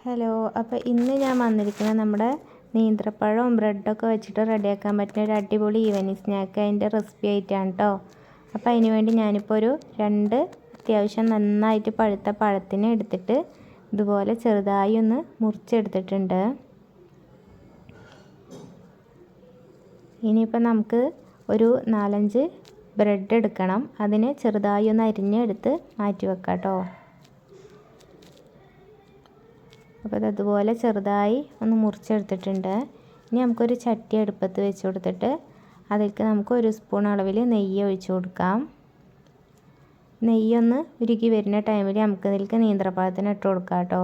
Hello അപ്പോൾ ഇന്ന് ഞാൻ വന്നിരിക്കുന്നത് നമ്മുടെ നീന്ത്രപ്പഴവും ബ്രെഡൊക്കെ വെച്ചിട്ട് റെഡിയാക്കാൻ പറ്റുന്ന ഒരു അടിപൊളി ഈവനിങ് സ്നാക്ക് അതിന്റെ റെസിപ്പി ആയിട്ടാണ് കേട്ടോ അപ്പോൾ അതിന് വേണ്ടി ഞാനിപ്പോൾ ഒരു രണ്ട് അത്യാവശ്യം നന്നായിട്ട് പഴുത്ത പഴത്തിനെ എടുത്തിട്ട് ഇതുപോലെ ചെറുതായി ഒന്ന് മുറിച്ചെടുത്തിട്ടുണ്ട്. ഇനിയിപ്പോൾ നമുക്ക് ഒരു നാലഞ്ച് ബ്രെഡ് എടുക്കണം. അതിനെ ചെറുതായി ഒന്ന് അരിഞ്ഞെടുത്ത് മാറ്റി വെക്കാം കേട്ടോ അപ്പോൾ ഇതുപോലെ ചെറുതായി ഒന്ന് മുറിച്ചെടുത്തിട്ടുണ്ട്. ഇനി നമുക്കൊരു ചട്ടി അടുപ്പത്ത് വെച്ച് കൊടുത്തിട്ട് അതിലേക്ക് നമുക്ക് ഒരു സ്പൂൺ അളവിൽ നെയ്യ് ഒഴിച്ച് കൊടുക്കാം. നെയ്യൊന്ന് ഉരുക്കി വരുന്ന ടൈമിൽ നമുക്ക് ഇതിലേക്ക് നീന്ത്രപ്പഴത്തിന് ഇട്ട് കൊടുക്കാം കേട്ടോ.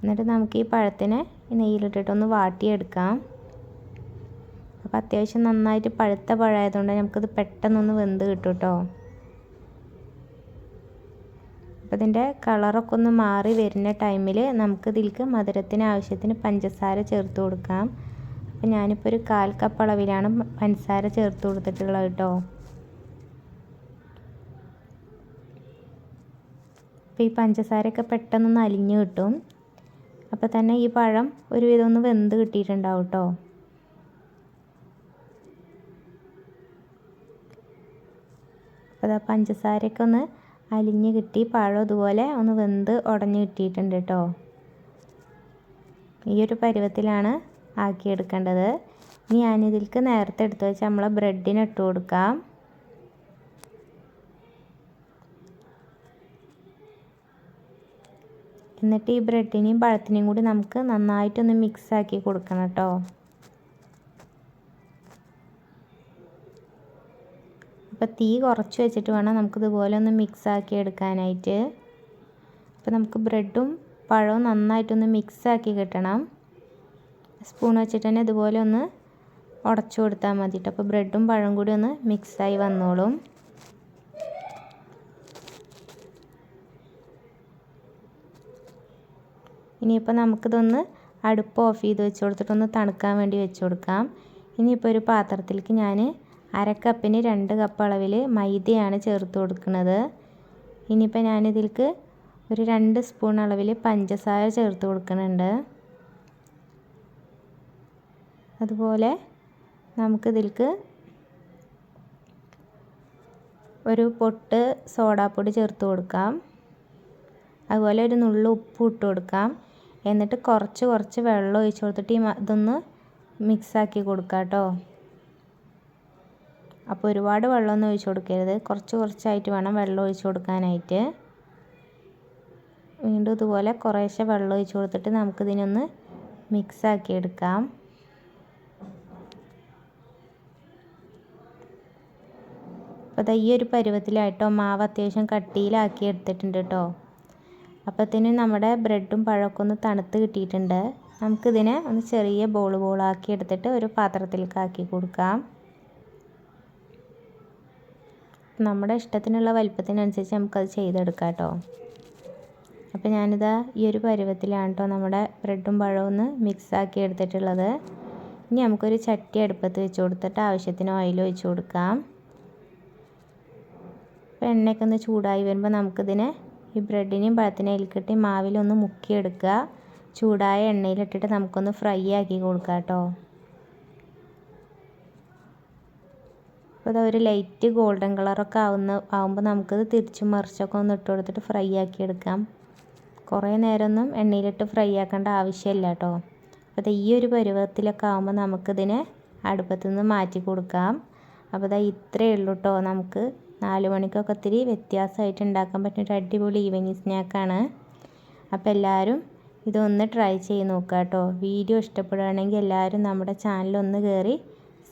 എന്നിട്ട് നമുക്ക് ഈ പഴത്തിനെ നെയ്യിലിട്ടിട്ടൊന്ന് വാട്ടിയെടുക്കാം. അപ്പോൾ അത്യാവശ്യം നന്നായിട്ട് പഴുത്ത പഴമായതുകൊണ്ട് നമുക്കിത് പെട്ടെന്നൊന്ന് വെന്ത് കിട്ടും കേട്ടോ. അപ്പോൾ ഇതിന്റെ കളറൊക്കെ ഒന്ന് മാറി വരുന്ന ടൈമിൽ നമുക്ക് ഇതിലേക്ക് മധുരത്തിന് ആവശ്യത്തിന് പഞ്ചസാര ചേർത്ത് കൊടുക്കാം. അപ്പോൾ ഞാനിപ്പോൾ ഒരു കാൽ കപ്പ് അളവിലാണ് പഞ്ചസാര ചേർത്ത് കൊടുത്തിട്ടുള്ളത് കേട്ടോ. അപ്പോൾ ഈ പഞ്ചസാരയൊക്കെ പെട്ടെന്നൊന്ന് അലിഞ്ഞ് കിട്ടും. അപ്പോൾ തന്നെ ഈ പഴം ഒരുവിധം ഒന്ന് വെന്ത് കിട്ടിയിട്ടുണ്ടാവും കേട്ടോ. അപ്പോൾ പഞ്ചസാരയൊക്കെ ഒന്ന് അലിഞ്ഞ് കിട്ടി. പഴം ഇതുപോലെ ഒന്ന് വെന്ത് ഉടഞ്ഞ് കിട്ടിയിട്ടുണ്ട് കേട്ടോ. ഈ ഒരു പരുവത്തിലാണ് ആക്കിയെടുക്കേണ്ടത്. ഇനി ഞാനിതിലേക്ക് നേരത്തെ എടുത്ത് വെച്ച് നമ്മളെ ബ്രെഡിന് ഇട്ട് കൊടുക്കാം. എന്നിട്ട് ഈ ബ്രെഡിനെയും പഴത്തിനെയും കൂടി നമുക്ക് നന്നായിട്ടൊന്ന് മിക്സ് ആക്കി കൊടുക്കണം കേട്ടോ. അപ്പോൾ തീ കുറച്ച് വെച്ചിട്ട് വേണം നമുക്കിതുപോലെ ഒന്ന് മിക്സ് ആക്കി എടുക്കാനായിട്ട്. അപ്പോൾ നമുക്ക് ബ്രെഡും പഴവും നന്നായിട്ടൊന്ന് മിക്സ് ആക്കി കിട്ടണം. സ്പൂൺ വെച്ചിട്ട് തന്നെ ഇതുപോലെ ഒന്ന് ഉടച്ചു കൊടുത്താൽ മതി കേട്ടോ. അപ്പോൾ ബ്രെഡും പഴവും കൂടി ഒന്ന് മിക്സായി വന്നോളും. ഇനിയിപ്പോൾ നമുക്കിതൊന്ന് അടുപ്പ് ഓഫ് ചെയ്ത് വെച്ച് കൊടുത്തിട്ടൊന്ന് തണുക്കാൻ വേണ്ടി വെച്ച് കൊടുക്കാം. ഇനിയിപ്പോൾ ഒരു പാത്രത്തിലേക്ക് ഞാൻ അരക്കപ്പിന് രണ്ട് കപ്പ് അളവിൽ മൈദയാണ് ചേർത്ത് കൊടുക്കുന്നത്. ഇനിയിപ്പോൾ ഞാനിതിലേക്ക് ഒരു രണ്ട് സ്പൂൺ അളവിൽ പഞ്ചസാര ചേർത്ത് കൊടുക്കുന്നുണ്ട്. അതുപോലെ നമുക്കിതിലേക്ക് ഒരു പൊട്ട് സോഡാപ്പൊടി ചേർത്ത് കൊടുക്കാം. അതുപോലെ ഒരു നുള്ളു ഉപ്പ് ഇട്ട് കൊടുക്കാം. എന്നിട്ട് കുറച്ച് കുറച്ച് വെള്ളം ഒഴിച്ച് കൊടുത്തിട്ട് ഈ ഇതൊന്ന് മിക്സാക്കി കൊടുക്കാം കേട്ടോ അപ്പോൾ ഒരുപാട് വെള്ളമൊന്നും ഒഴിച്ചു കൊടുക്കരുത്. കുറച്ച് കുറച്ചായിട്ട് വേണം വെള്ളം ഒഴിച്ചു കൊടുക്കാനായിട്ട്. വീണ്ടും ഇതുപോലെ കുറേശ്ശെ വെള്ളം ഒഴിച്ച് കൊടുത്തിട്ട് നമുക്കിതിനൊന്ന് മിക്സാക്കി എടുക്കാം. അപ്പോൾ ഈ ഒരു പരുവത്തിലായിട്ടോ മാവ് അത്യാവശ്യം കട്ടിയിലാക്കി എടുത്തിട്ടുണ്ട് കേട്ടോ അപ്പോഴത്തേനും നമ്മുടെ ബ്രെഡും പഴമൊക്കെ ഒന്ന് തണുത്ത് കിട്ടിയിട്ടുണ്ട്. നമുക്കിതിനെ ഒന്ന് ചെറിയ ബോൾ ബോളാക്കി എടുത്തിട്ട് ഒരു പാത്രത്തിലേക്ക് ആക്കി കൊടുക്കാം. നമ്മുടെ ഇഷ്ടത്തിനുള്ള വലിപ്പത്തിനനുസരിച്ച് നമുക്കത് ചെയ്തെടുക്കാം കേട്ടോ. അപ്പോൾ ഞാനിതാ ഈ ഒരു പരുവത്തിലാണ് കേട്ടോ നമ്മുടെ ബ്രെഡും പഴവും ഒന്ന് മിക്സാക്കി എടുത്തിട്ടുള്ളത്. ഇനി നമുക്കൊരു ചട്ടി അടുപ്പത്ത് വെച്ച് കൊടുത്തിട്ട് ആവശ്യത്തിന് ഓയിൽ ഒഴിച്ച് കൊടുക്കാം. അപ്പോൾ എണ്ണയൊക്കെ ഒന്ന് ചൂടായി വരുമ്പോൾ നമുക്കിതിനെ ഈ ബ്രെഡിനെയും പഴത്തിനെയും അതിൽക്കിട്ട് മാവിലൊന്ന് മുക്കിയെടുക്കുക. ചൂടായ എണ്ണയിലിട്ടിട്ട് നമുക്കൊന്ന് ഫ്രൈ ആക്കി കൊടുക്കാം കേട്ടോ. അപ്പോൾ അത് ഒരു ലൈറ്റ് ഗോൾഡൻ കളറൊക്കെ ആവുന്ന ആവുമ്പോൾ നമുക്കത് തിരിച്ചും മറിച്ചൊക്കെ ഒന്ന് ഇട്ട് കൊടുത്തിട്ട് ഫ്രൈ ആക്കി എടുക്കാം. കുറേ നേരമൊന്നും എണ്ണയിലിട്ട് ഫ്രൈ ആക്കേണ്ട ആവശ്യമില്ല കേട്ടോ. അപ്പോൾ ഈ ഒരു പരുവത്തിലൊക്കെ ആകുമ്പോൾ നമുക്കിതിനെ അടുപ്പത്തു നിന്ന് മാറ്റി കൊടുക്കാം. അപ്പോൾ ഇതാ ഇത്രയേ ഉള്ളൂ കേട്ടോ നമുക്ക്. നാല് മണിക്കൊക്കെ ഒത്തിരി വ്യത്യാസമായിട്ട് ഉണ്ടാക്കാൻ പറ്റുന്ന ഒരു അടിപൊളി ഈവനിങ് സ്നാക്കാണ് അപ്പോൾ എല്ലാവരും ഇതൊന്ന് ട്രൈ ചെയ്ത് നോക്കുക കേട്ടോ. വീഡിയോ ഇഷ്ടപ്പെടുകയാണെങ്കിൽ എല്ലാവരും നമ്മുടെ ചാനൽ ഒന്ന് കയറി